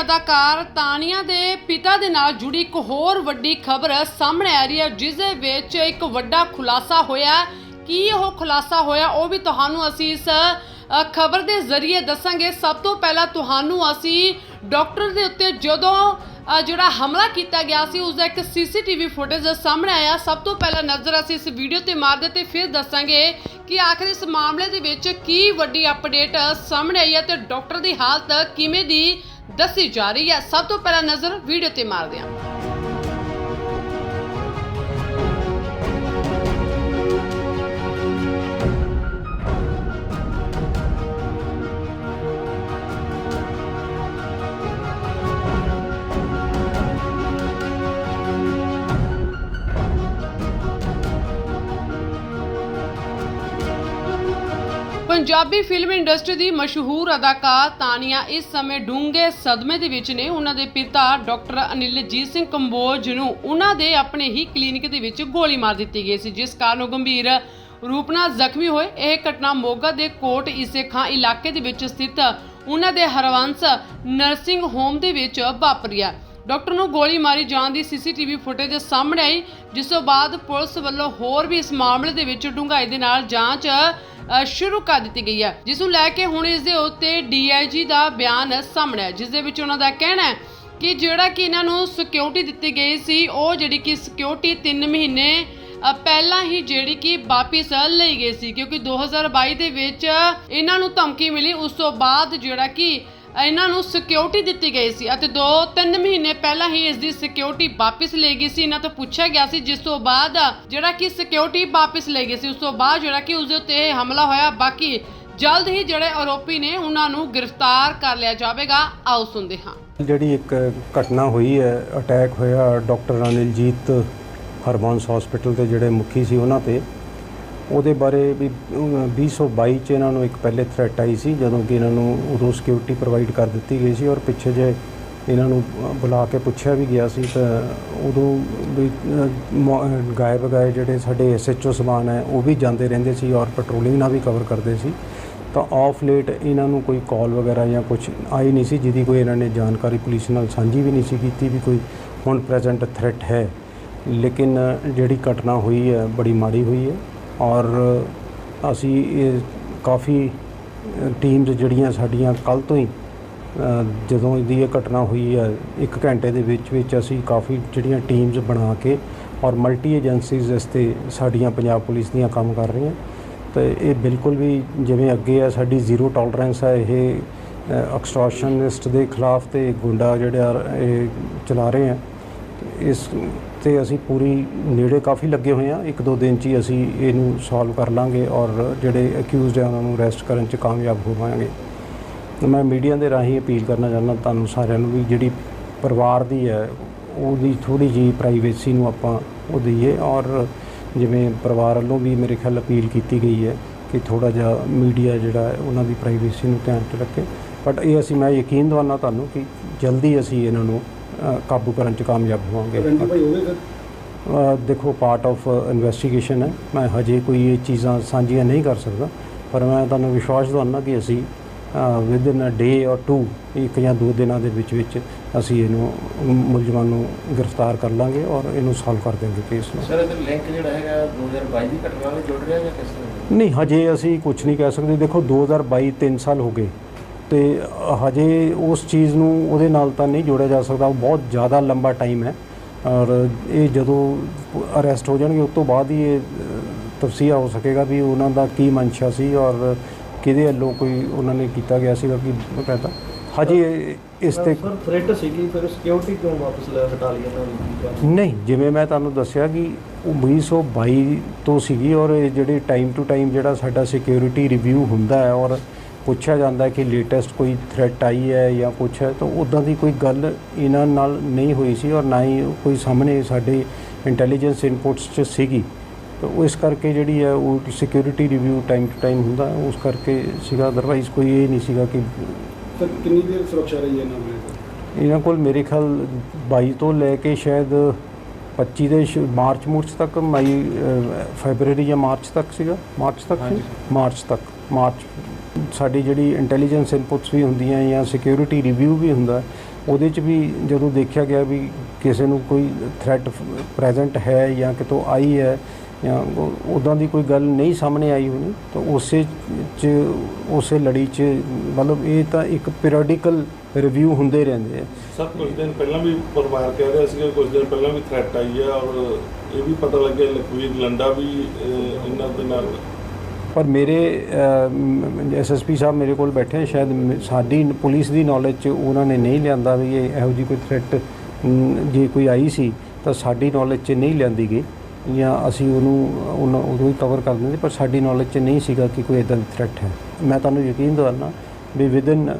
ਅਦਾਕਾਰ ਤਾਨੀਆ ਦੇ ਪਿਤਾ ਦੇ ਨਾਲ ਜੁੜੀ ਇੱਕ ਹੋਰ ਵੱਡੀ ਖਬਰ ਸਾਹਮਣੇ ਆ ਰਹੀ ਹੈ, ਜਿਸ ਦੇ ਵਿੱਚ ਇੱਕ ਵੱਡਾ ਖੁਲਾਸਾ ਹੋਇਆ ਕੀ ਉਹ ਖੁਲਾਸਾ ਹੋਇਆ, ਉਹ ਵੀ ਤੁਹਾਨੂੰ ਅਸੀਂ ਇਸ ਖਬਰ ਦੇ ਜ਼ਰੀਏ ਦੱਸਾਂਗੇ। ਸਭ ਤੋਂ ਪਹਿਲਾਂ ਤੁਹਾਨੂੰ ਅਸੀਂ ਡਾਕਟਰ ਦੇ ਉੱਤੇ ਜਦੋਂ ਜਿਹੜਾ ਹਮਲਾ ਕੀਤਾ ਗਿਆ ਸੀ ਉਸ ਦਾ ਇੱਕ ਸੀਸੀਟੀਵੀ ਫੁਟੇਜ ਸਾਹਮਣੇ ਆਇਆ। ਸਭ ਤੋਂ ਪਹਿਲਾਂ ਨਜ਼ਰ ਅਸੀਂ ਇਸ ਵੀਡੀਓ ਤੇ ਮਾਰਦੇ ਤੇ ਫਿਰ ਦੱਸਾਂਗੇ ਕਿ ਆਖਰ ਇਸ ਮਾਮਲੇ ਦੇ ਵਿੱਚ ਕੀ ਵੱਡੀ ਅਪਡੇਟ ਸਾਹਮਣੇ ਆਈ ਹੈ ਤੇ ਡਾਕਟਰ ਦੀ ਹਾਲਤ ਕਿਵੇਂ ਦੀ ਦੱਸੀ ਜਾ ਰਹੀ ਹੈ। ਸਭ ਤੋਂ ਪਹਿਲਾਂ ਨਜ਼ਰ ਵੀਡੀਓ ਤੇ ਮਾਰਦੇ ਹਾਂ। ਪੰਜਾਬੀ ਫਿਲਮ ਇੰਡਸਟਰੀ ਦੀ ਮਸ਼ਹੂਰ ਅਦਾਕਾਰ ਤਾਨੀਆ ਇਸ ਸਮੇਂ ਡੂੰਘੇ ਸਦਮੇ ਦੇ ਵਿੱਚ ਨੇ। ਉਹਨਾਂ ਦੇ ਪਿਤਾ ਡਾਕਟਰ ਅਨਿਲਜੀਤ ਸਿੰਘ ਕੰਬੋਜ ਨੂੰ ਉਹਨਾਂ ਦੇ ਆਪਣੇ ਹੀ ਕਲੀਨਿਕ ਦੇ ਵਿੱਚ ਗੋਲੀ ਮਾਰ ਦਿੱਤੀ ਗਈ ਸੀ, ਜਿਸ ਕਾਰਨ ਉਹ ਗੰਭੀਰ ਰੂਪ ਨਾਲ ਜ਼ਖਮੀ ਹੋਏ। ਇਹ ਘਟਨਾ ਮੋਗਾ ਦੇ ਕੋਟ ਇਸੇ ਖਾਂ ਇਲਾਕੇ ਦੇ ਵਿੱਚ ਸਥਿਤ ਉਹਨਾਂ ਦੇ ਹਰਵੰਸ ਨਰਸਿੰਗ ਹੋਮ ਦੇ ਵਿੱਚ ਵਾਪਰੀ ਹੈ। ਡਾਕਟਰ ਨੂੰ ਗੋਲੀ ਮਾਰੀ ਜਾਣ ਦੀ ਸੀਸੀਟੀਵੀ ਫੁਟੇਜ ਸਾਹਮਣੇ ਆਈ, ਜਿਸ ਤੋਂ ਬਾਅਦ ਪੁਲਿਸ ਵੱਲੋਂ ਹੋਰ ਵੀ ਇਸ ਮਾਮਲੇ ਦੇ ਵਿੱਚ ਡੂੰਘਾਈ ਦੇ ਨਾਲ ਜਾਂਚ ਸ਼ੁਰੂ ਕਰ ਦਿੱਤੀ ਗਈ ਹੈ। ਜਿਸ ਨੂੰ ਲੈ ਕੇ ਹੁਣ ਇਸ ਦੇ ਉੱਤੇ ਡੀਆਈਜੀ ਦਾ ਬਿਆਨ ਸਾਹਮਣੇ ਹੈ, ਜਿਸ ਦੇ ਵਿੱਚ ਉਹਨਾਂ ਦਾ ਕਹਿਣਾ ਹੈ ਕਿ ਜਿਹੜਾ ਕਿ ਇਹਨਾਂ ਨੂੰ ਸਿਕਿਉਰਿਟੀ ਦਿੱਤੀ ਗਈ ਸੀ, ਉਹ ਜਿਹੜੀ ਕਿ ਸਿਕਿਉਰਿਟੀ 3 ਮਹੀਨੇ ਪਹਿਲਾਂ ਹੀ ਜਿਹੜੀ ਕਿ ਵਾਪਿਸ ਲਈ ਗਈ ਸੀ, ਕਿਉਂਕਿ 2022 ਦੇ ਵਿੱਚ ਇਹਨਾਂ ਨੂੰ ਧਮਕੀ ਮਿਲੀ, ਉਸ ਤੋਂ ਬਾਅਦ ਜਿਹੜਾ ਕਿ ਇਹਨਾਂ ਨੂੰ ਸਿਕਿਉਰਿਟੀ ਦਿੱਤੀ ਗਈ ਸੀ ਅਤੇ 2-3 ਮਹੀਨੇ ਪਹਿਲਾਂ ਹੀ ਇਸ ਦੀ ਸਿਕਿਉਰਿਟੀ ਵਾਪਿਸ ਲਈ ਗਈ ਸੀ। ਇਹਨਾਂ ਤੋਂ ਪੁੱਛਿਆ ਗਿਆ ਸੀ, ਜਿਸ ਤੋਂ ਬਾਅਦ ਜਿਹੜਾ ਕਿ ਸਿਕਿਉਰਿਟੀ ਵਾਪਿਸ ਲਈ ਗਈ ਸੀ, ਉਸ ਤੋਂ ਬਾਅਦ ਜਿਹੜਾ ਕਿ ਉਸ ਦੇ ਉੱਤੇ ਇਹ ਹਮਲਾ ਹੋਇਆ। ਬਾਕੀ ਜਲਦ ਹੀ ਜਿਹੜੇ ਆਰੋਪੀ ਨੇ, ਉਹਨਾਂ ਨੂੰ ਗ੍ਰਿਫਤਾਰ ਕਰ ਲਿਆ ਜਾਵੇਗਾ। ਆਓ ਸੁਣਦੇ ਹਾਂ। ਜਿਹੜੀ ਇੱਕ ਘਟਨਾ ਹੋਈ ਹੈ, ਅਟੈਕ ਹੋਇਆ ਡਾਕਟਰ ਅਨਿਲਜੀਤ ਹਰਬੰਸ ਹਸਪੀਟਲ ਦੇ ਜਿਹੜੇ ਮੁਖੀ ਸੀ ਉਹਨਾਂ ਤੇ। ਉਹਦੇ ਬਾਰੇ ਵੀ ਅਹ 2022 ਚ ਇਹਨਾਂ ਨੂੰ ਇੱਕ ਪਹਿਲੇ ਥ੍ਰੈਟ ਆਈ ਸੀ, ਜਦੋਂ ਕਿ ਇਹਨਾਂ ਨੂੰ ਉਦੋਂ ਸਿਕਿਉਰਿਟੀ ਪ੍ਰੋਵਾਈਡ ਕਰ ਦਿੱਤੀ ਗਈ ਸੀ ਔਰ ਪਿੱਛੇ ਜੇ ਇਹਨਾਂ ਨੂੰ ਬੁਲਾ ਕੇ ਪੁੱਛਿਆ ਵੀ ਗਿਆ ਸੀ, ਤਾਂ ਉਦੋਂ ਵੀ ਅਹ ਮੌ- ਅਹ ਗਾਇਬ ਗਾਏ ਜਿਹੜੇ ਸਾਡੇ ਐਸਐਚਓ ਸਮਾਨ ਹੈ, ਉਹ ਵੀ ਜਾਂਦੇ ਰਹਿੰਦੇ ਸੀ ਔਰ ਪੈਟਰੋਲਿੰਗ ਨਾਲ ਵੀ ਕਵਰ ਕਰਦੇ ਸੀ। ਤਾਂ ਆਫ ਲੇਟ ਇਹਨਾਂ ਨੂੰ ਕੋਈ ਕਾਲ ਵਗੈਰਾ ਜਾਂ ਕੁਝ ਆਈ ਨਹੀਂ ਸੀ, ਜਿਹਦੀ ਕੋਈ ਇਹਨਾਂ ਨੇ ਜਾਣਕਾਰੀ ਪੁਲਿਸ ਨਾਲ ਸਾਂਝੀ ਵੀ ਨਹੀਂ ਸੀ ਕੀਤੀ ਵੀ ਕੋਈ ਹੁਣ ਪ੍ਰੈਜ਼ੈਂਟ ਥ੍ਰੈਟ ਹੈ। ਲੇਕਿਨ ਜਿਹੜੀ ਘਟਨਾ ਹੋਈ ਹੈ, ਬੜੀ ਮਾੜੀ ਹੋਈ ਹੈ। ਔਰ ਅਸੀਂ ਇਹ ਕਾਫੀ ਟੀਮਸ ਜਿਹੜੀਆਂ ਸਾਡੀਆਂ ਕੱਲ ਤੋਂ ਹੀ ਜਦੋਂ ਇਹਦੀ ਇਹ ਘਟਨਾ ਹੋਈ ਹੈ, ਇੱਕ ਘੰਟੇ ਦੇ ਵਿੱਚ ਵਿੱਚ ਅਸੀਂ ਕਾਫੀ ਜਿਹੜੀਆਂ ਟੀਮਸ ਬਣਾ ਕੇ ਔਰ ਮਲਟੀ ਏਜੰਸੀਜ਼ ਇਸ 'ਤੇ ਸਾਡੀਆਂ ਪੰਜਾਬ ਪੁਲਿਸ ਦੀਆਂ ਕੰਮ ਕਰ ਰਹੀਆਂ। ਤੇ ਇਹ ਬਿਲਕੁਲ ਵੀ ਜਿਵੇਂ ਅੱਗੇ ਆ, ਸਾਡੀ ਜ਼ੀਰੋ ਟੋਲਰੈਂਸ ਹੈ ਇਹ ਐਕਸਟ੍ਰੈਕਸ਼ਨਿਸਟ ਦੇ ਖਿਲਾਫ ਤੇ ਗੁੰਡਾ ਜਿਹੜਾ ਇਹ ਚਲਾ ਰਹੇ ਆ। ਇਸ ਤੇ ਅਸੀਂ ਪੂਰੀ ਨੇੜੇ ਕਾਫੀ ਲੱਗੇ ਹੋਏ ਆ ਇੱਕ ਦੋ ਦਿਨ ਚ ਹੀ ਅਸੀਂ ਇਹਨੂੰ ਸੋਲਵ ਕਰ ਲਾਂਗੇ ਔਰ ਜਿਹੜੇ ਅਕਿਊਜ਼ਡ ਆ, ਉਹਨਾਂ ਨੂੰ ਅਰੈਸਟ ਕਰਨ ਚ ਕਾਮਯਾਬ ਹੋਵਾਂਗੇ ਮੈਂ ਮੀਡੀਆ ਦੇ ਰਾਹੀਂ ਅਪੀਲ ਕਰਨਾ ਚਾਹੁੰਦਾ, ਤੁਹਾਨੂੰ ਸਾਰਿਆਂ ਨੂੰ ਵੀ ਜਿਹੜੀ ਪਰਿਵਾਰ ਦੀ ਹੈ, ਉਹਦੀ ਥੋੜੀ ਜੀ ਪ੍ਰਾਈਵੇਸੀ ਨੂੰ ਆਪਾਂ ਉਹ ਦਈਏ। ਔਰ ਜਿਵੇਂ ਪਰਿਵਾਰ ਵੱਲੋਂ ਵੀ ਮੇਰੇ ਖਿਆਲ ਅਪੀਲ ਕੀਤੀ ਗਈ ਹੈ ਕਿ ਥੋੜਾ ਜਿਹਾ ਮੀਡੀਆ ਜਿਹੜਾ ਉਹਨਾਂ ਦੀ ਪ੍ਰਾਈਵੇਸੀ ਨੂੰ ਧਿਆਨ 'ਚ ਰੱਖੇ। ਬਟ ਇਹ ਅਸੀਂ, ਮੈਂ ਯਕੀਨ ਦਵਾਨਾ ਤੁਹਾਨੂੰ ਕਿ ਜਲਦੀ ਅਸੀਂ ਇਹਨਾਂ ਨੂੰ ਕਾਬੂ ਕਰਨ 'ਚ ਕਾਮਯਾਬ ਹੋਵਾਂਗੇ। ਰੰਡੀ ਭਾਈ ਹੋਵੇ ਫਿਰ? ਅ, ਦੇਖੋ ਪਾਰਟ ਆਫ ਇਨਵੈਸਟੀਗੇਸ਼ਨ ਹੈ। ਮੈਂ ਹਜੇ ਕੋਈ ਇਹ ਚੀਜ਼ਾਂ ਸਾਂਝੀਆਂ ਨਹੀਂ ਕਰ ਸਕਦਾ ਪਰ ਮੈਂ ਤੁਹਾਨੂੰ ਵਿਸ਼ਵਾਸ ਦਿਵਾਉਂਦਾ ਕਿ ਅਸੀਂ ਵਿਦ ਇਨ ਅ ਡੇ ਔਰ ਟੂ ਇੱਕ ਜਾਂ ਦੋ ਦਿਨਾਂ ਦੇ ਵਿੱਚ ਵਿੱਚ ਅਸੀਂ ਇਹਨੂੰ ਮੁਲਜ਼ਮਾਂ ਨੂੰ ਗ੍ਰਿਫਤਾਰ ਕਰ ਲਾਂਗੇ ਔਰ ਇਹਨੂੰ ਸੋਲਵ ਕਰ ਦੇਵਾਂਗੇ ਕੇਸ ਨੂੰ। ਸਰ ਇਹਦਾ ਲਿੰਕ ਜਿਹੜਾ ਹੈਗਾ 2022 ਦੀ ਘਟਨਾ ਨਾਲ ਜੁੜ ਰਿਹਾ ਜਾਂ ਕਿਸ ਤਰ੍ਹਾਂ? ਨਹੀਂ ਹਜੇ ਅਸੀਂ ਕੁਝ ਨਹੀਂ ਕਹਿ ਸਕਦੇ। ਦੇਖੋ 2022 3 ਸਾਲ ਹੋ ਗਏ। ਤੇ ਹਜੇ ਉਸ ਚੀਜ਼ ਨੂੰ ਉਹਦੇ ਨਾਲ ਤਾਂ ਨਹੀਂ ਜੋੜਿਆ ਜਾ ਸਕਦਾ। ਉਹ ਬਹੁਤ ਜ਼ਿਆਦਾ ਲੰਬਾ ਟਾਈਮ ਹੈ। ਔਰ ਇਹ ਜਦੋਂ ਅਰੈਸਟ ਹੋ ਜਾਣਗੇ ਉਸ ਤੋਂ ਬਾਅਦ ਹੀ ਇਹ ਤਫਸੀਰ ਹੋ ਸਕੇਗਾ ਵੀ ਉਹਨਾਂ ਦਾ ਕੀ ਮਨਸ਼ਾ ਸੀ ਔਰ ਕਿਹਦੇ ਵੱਲੋਂ ਕੋਈ ਉਹਨਾਂ ਨੇ ਕੀਤਾ ਗਿਆ ਸੀਗਾ ਕਿ ਕਹਿੰਦਾ ਹਜੇ ਇਸ ਤੇ ਸਰ ਥ੍ਰੈਟ ਸੀਗੀ ਫਿਰ ਸਿਕਿਉਰਿਟੀ ਕਿਉਂ ਵਾਪਸ ਲੈ ਹਟਾ ਲਈ ਇਹਨਾਂ ਨੇ? ਨਹੀਂ ਜਿਵੇਂ ਮੈਂ ਤੁਹਾਨੂੰ ਦੱਸਿਆ ਕਿ ਉਹ 1922 ਤੋਂ ਸੀਗੀ ਔਰ ਇਹ ਜਿਹੜੇ ਟਾਈਮ ਟੂ ਟਾਈਮ ਜਿਹੜਾ ਸਾਡਾ ਸਿਕਿਉਰਿਟੀ ਰਿਵਿਊ ਹੁੰਦਾ ਹੈ ਔਰ ਪੁੱਛਿਆ ਜਾਂਦਾ ਕਿ ਲੇਟੈਸਟ ਕੋਈ ਥ੍ਰੈਟ ਆਈ ਹੈ ਜਾਂ ਕੁਛ ਹੈ ਤਾਂ ਉਦਾਂ ਦੀ ਕੋਈ ਗੱਲ ਇਹਨਾਂ ਨਾਲ ਨਹੀਂ ਹੋਈ ਸੀ ਔਰ ਨਾ ਹੀ ਕੋਈ ਸਾਹਮਣੇ ਸਾਡੇ ਇੰਟੈਲੀਜੈਂਸ ਇਨਪੁਟਸ 'ਚ ਸੀਗੀ। ਤਾਂ ਉਹ ਇਸ ਕਰਕੇ ਜਿਹੜੀ ਹੈ ਉਹ security review time to time ਹੁੰਦਾ ਉਸ ਕਰਕੇ ਸੀਗਾ। ਅਦਰਵਾਈਜ਼ ਕੋਈ ਇਹ ਨਹੀਂ ਸੀਗਾ ਕਿ ਸਰ ਕਿੰਨੀ ਦੇਰ ਸੁਰੱਖਿਆ ਰਹੀ ਹੈ ਇਹਨਾਂ ਕੋਲ ਇਹਨਾਂ ਕੋਲ ਮੇਰੇ ਖਿਆਲ 22 ਤੋਂ ਲੈ ਕੇ ਸ਼ਾਇਦ 25 ਦੇ ਮਾਰਚ ਮੂਰਚ ਤੱਕ ਮਈ ਫੈਬਰੂਰੀ ਜਾਂ ਮਾਰਚ ਤੱਕ ਸੀਗਾ। ਮਾਰਚ ਤੱਕ ਮਾਰਚ ਤੱਕ। ਮਾਰਚ ਸਾਡੀ ਜਿਹੜੀ ਇੰਟੈਲੀਜੈਂਸ ਇਨਪੁਟਸ ਵੀ ਹੁੰਦੀਆਂ ਜਾਂ ਸਿਕਿਉਰਿਟੀ ਰਿਵਿਊ ਵੀ ਹੁੰਦਾ, ਉਹਦੇ 'ਚ ਵੀ ਜਦੋਂ ਦੇਖਿਆ ਗਿਆ ਵੀ ਕਿਸੇ ਨੂੰ ਕੋਈ ਥ੍ਰੈਟ ਪ੍ਰੈਜ਼ੈਂਟ ਹੈ ਜਾਂ ਕਿਤੋਂ ਆਈ ਹੈ ਜਾਂ ਉਦਾਂ ਦੀ ਕੋਈ ਗੱਲ ਨਹੀਂ ਸਾਹਮਣੇ ਆਈ ਹੋਣੀ, ਤਾਂ ਉਸੇ 'ਚ, ਉਸੇ ਲੜੀ 'ਚ ਮਤਲਬ ਇਹ ਤਾਂ ਇੱਕ ਪੀਰੀਓਡਿਕਲ ਰਿਵਿਊ ਹੁੰਦੇ ਰਹਿੰਦੇ ਆ। ਸਰ ਕੁਝ ਦਿਨ ਪਹਿਲਾਂ ਵੀ ਪਰਿਵਾਰ ਕਹਿ ਰਿਹਾ ਸੀ ਕਿ ਕੁਝ ਦਿਨ ਪਹਿਲਾਂ ਵੀ ਥ੍ਰੈਟ ਆਈ ਹੈ ਔਰ ਇਹ ਵੀ ਪਤਾ ਲੱਗਿਆ ਲਖਵੀਰ ਲੰਡਾ ਵੀ ਇਹਨਾਂ ਦੇ ਨਾਲ ਪਰ ਮੇਰੇ ਐਸਐਸਪੀ ਸਾਹਿਬ ਮੇਰੇ ਕੋਲ ਬੈਠੇ ਸ਼ਾਇਦ ਮ- ਸਾਡੀ ਪੁਲਿਸ ਦੀ ਨੌਲੇਜ 'ਚ ਉਹਨਾਂ ਨੇ ਨਹੀਂ ਲਿਆਂਦਾ ਵੀ ਇਹ ਇਹੋ ਜੀ ਕੋਈ ਥ੍ਰੈਟ ਜੇ ਕੋਈ ਆਈ ਸੀ ਤਾਂ ਸਾਡੀ ਨੌਲੇਜ 'ਚ ਨਹੀਂ ਲਿਆਂਦੀ ਗਈ ਜਾਂ ਅਸੀਂ ਉਹਨੂੰ, ਉਹਨਾਂ, ਉਦੋਂ ਹੀ ਕਵਰ ਕਰ ਦਿੰਦੇ, ਪਰ ਸਾਡੀ ਨੌਲੇਜ 'ਚ ਨਹੀਂ ਸੀਗਾ ਕਿ ਕੋਈ ਇਦਾਂ ਦੀ ਥ੍ਰੈਟ ਹੈ। ਮੈਂ ਤੁਹਾਨੂੰ ਯਕੀਨ ਦਿਵਾਨਾ ਵੀ ਵਿਦਨ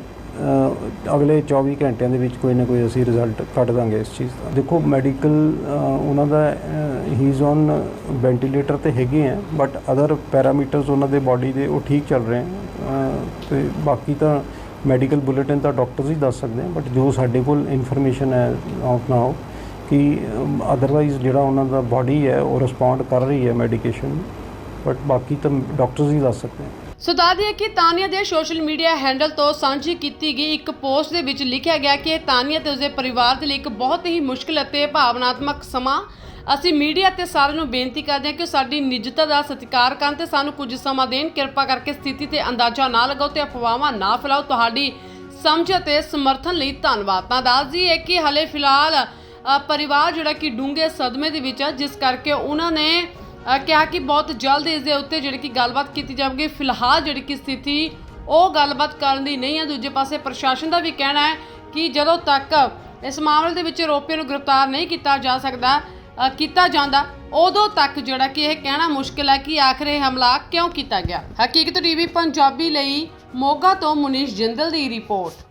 ਅਗਲੇ 24 ਘੰਟਿਆਂ ਦੇ ਵਿੱਚ ਕੋਈ ਨਾ ਕੋਈ ਅਸੀਂ ਰਿਜ਼ਲਟ ਕੱਢ ਦਾਂਗੇ ਇਸ ਚੀਜ਼ ਦਾ। ਦੇਖੋ ਮੈਡੀਕਲ ਉਹਨਾਂ ਦਾ ਹੀ ਇਜ਼ ਔਨ ਵੈਂਟੀਲੇਟਰ ਤੇ ਹੈਗੇ ਆ ਬਟ ਅਦਰ ਪੈਰਾਮੀਟਰਸ ਉਹਨਾਂ ਦੇ ਬਾਡੀ ਦੇ ਉਹ ਠੀਕ ਚੱਲ ਰਹੇ ਆ। ਅਹ, ਤੇ ਬਾਕੀ ਤਾਂ ਮੈਡੀਕਲ ਬੁਲੇਟਿਨ ਤਾਂ ਡਾਕਟਰਸ ਹੀ ਦੱਸ ਸਕਦੇ ਆ ਬਟ ਜੋ ਸਾਡੇ ਕੋਲ ਇਨਫੋਰਮੇਸ਼ਨ ਹੈ ਆਫ ਨਾਓ ਕਿ ਅਦਰਵਾਈਜ਼ ਜਿਹੜਾ ਉਹਨਾਂ ਦਾ ਬਾਡੀ ਹੈ ਉਹ ਰਿਸਪੌਂਡ ਕਰ ਰਹੀ ਹੈ ਮੈਡੀਕੇਸ਼ਨ ਬਟ ਬਾਕੀ ਤਾਂ ਡਾਕਟਰਸ ਹੀ ਦੱਸ ਸਕਦੇ ਆ। ਸੋ ਦੱਸ ਦਈਏ ਕਿ ਤਾਨੀਆ ਦੇ ਸੋਸ਼ਲ ਮੀਡੀਆ ਹੈਂਡਲ ਤੋਂ ਸਾਂਝੀ ਕੀਤੀ ਗਈ ਇੱਕ ਪੋਸਟ ਦੇ ਵਿੱਚ ਲਿਖਿਆ ਗਿਆ ਕਿ ਤਾਨੀਆ ਤੇ ਉਸਦੇ ਪਰਿਵਾਰ ਦੇ ਲਈ ਇੱਕ ਬਹੁਤ ਹੀ ਮੁਸ਼ਕਲ ਅਤੇ ਭਾਵਨਾਤਮਕ ਸਮਾਂ। ਅਸੀਂ ਮੀਡੀਆ ਤੇ ਸਾਰਿਆਂ ਨੂੰ ਬੇਨਤੀ ਕਰਦੇ ਹਾਂ ਕਿ ਸਾਡੀ ਨਿੱਜਤਾ ਦਾ ਸਤਿਕਾਰ ਕਰਨ ਤੇ ਸਾਨੂੰ ਕੁਝ ਸਮਾਂ ਦੇਣ, ਕਿਰਪਾ ਕਰਕੇ ਸਥਿਤੀ ਤੇ ਅੰਦਾਜ਼ਾ ਨਾ ਲਗਾਓ ਤੇ ਅਫਵਾਹਾਂ ਨਾ ਫੈਲਾਓ। ਤੁਹਾਡੀ ਸਮਝ ਅਤੇ ਸਮਰਥਨ ਲਈ ਧੰਨਵਾਦ। ਤਾਂ ਦੱਸ ਦਈਏ ਕਿ ਹਲੇ ਫਿਲਹਾਲ ਪਰਿਵਾਰ ਜਿਹੜਾ ਕਿ ਡੂੰਘੇ ਸਦਮੇ ਦੇ ਵਿੱਚ ਹੈ ਜਿਸ ਕਰਕੇ ਉਹਨਾਂ ਨੇ ਕਿਹਾ ਕਿ ਬਹੁਤ ਜਲਦ ਇਸ ਦੇ ਉੱਤੇ ਜਿਹੜੀ ਕਿ ਗੱਲਬਾਤ ਕੀਤੀ ਜਾਵੇਗੀ। ਫਿਲਹਾਲ ਜਿਹੜੀ ਕਿ ਸਥਿਤੀ, ਉਹ ਗੱਲਬਾਤ ਕਰਨ ਦੀ ਨਹੀਂ ਹੈ। ਦੂਜੇ ਪਾਸੇ ਪ੍ਰਸ਼ਾਸਨ ਦਾ ਵੀ ਕਹਿਣਾ ਹੈ ਕਿ ਜਦੋਂ ਤੱਕ ਇਸ ਮਾਮਲੇ ਦੇ ਵਿੱਚ ਆਰੋਪੀਆਂ ਨੂੰ ਗ੍ਰਿਫਤਾਰ ਨਹੀਂ ਕੀਤਾ ਜਾ ਸਕਦਾ ਕੀਤਾ ਜਾਂਦਾ, ਉਦੋਂ ਤੱਕ ਜਿਹੜਾ ਕਿ ਇਹ ਕਹਿਣਾ ਮੁਸ਼ਕਿਲ ਹੈ ਕਿ ਆਖਰ ਇਹ ਹਮਲਾ ਕਿਉਂ ਕੀਤਾ ਗਿਆ। ਹਕੀਕਤ ਟੀਵੀ ਪੰਜਾਬੀ ਲਈ ਮੋਗਾ ਤੋਂ ਮੁਨੀਸ਼ ਜਿੰਦਲ ਦੀ ਰਿਪੋਰਟ।